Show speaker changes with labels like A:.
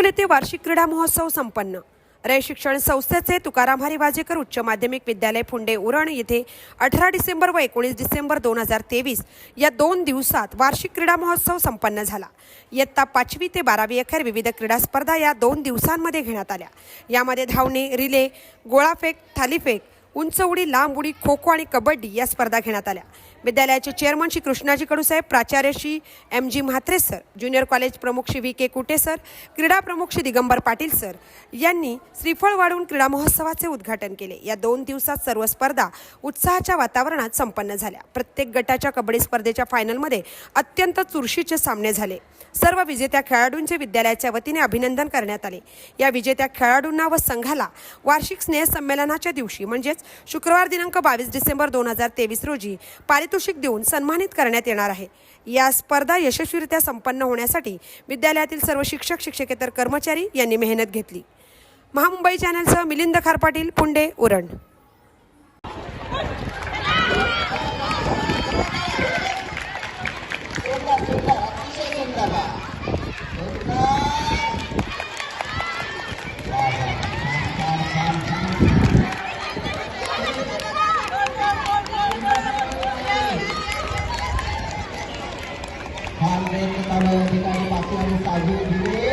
A: High school येथे वार्षिक क्रीडा महोत्सव संपन्न. रे शिक्षण संस्थेचे तुकाराम हरिवाजेकर उच्च माध्यमिक विद्यालय फुंडे उरण येथे अठरा डिसेंबर व एकोणीस डिसेंबर दोन हजार तेवीस या दोन दिवसात वार्षिक क्रीडा महोत्सव संपन्न झाला. इयत्ता पाचवी ते बारावी अखेर विविध क्रीडा स्पर्धा या दोन दिवसांमध्ये घेण्यात आल्या. यामध्ये धावणे रिले गोळाफेक थालीफेक उंच उडी लांब उडी खो खो आणि कबड्डी या स्पर्धा घेण्यात आल्या. विद्यालयाचे चेअरमन श्री कृष्णाजी कडूसाहेब प्राचार्य Shri M G Mhatre sir junior college प्रमुख Shri V K Kute sir क्रीडा प्रमुख श्री दिगंबर पाटील सर यांनी श्रीफळ वाढवून क्रीडा महोत्सवाचे उद्घाटन केले. या दोन दिवसात सर्व स्पर्धा उत्साहाच्या वातावरणात संपन्न झाल्या. प्रत्येक गटाच्या कबड्डी स्पर्धेच्या फायनलमध्ये अत्यंत चुरशीचे सामने झाले. सर्व विजेत्या खेळाडूंचे विद्यालयाच्या वतीने अभिनंदन करण्यात आले. या विजेत्या खेळाडूंना व संघाला वार्षिक स्नेह संमेलनाच्या दिवशी म्हणजेच शुक्रवार दिनांक बावीस डिसेंबर दोन हजार तेवीस रोजी पारितोषिक देऊन सन्मानित करण्यात येणार आहे. या स्पर्धा यशस्वीरित्या संपन्न होण्यासाठी विद्यालयातील सर्व शिक्षक शिक्षकेतर कर्मचारी यांनी मेहनत घेतली. Maha Mumbai चॅनलसह Milind खारपाटील Punde Uran. Hari pertama kita dipakai oleh Tajuk Diri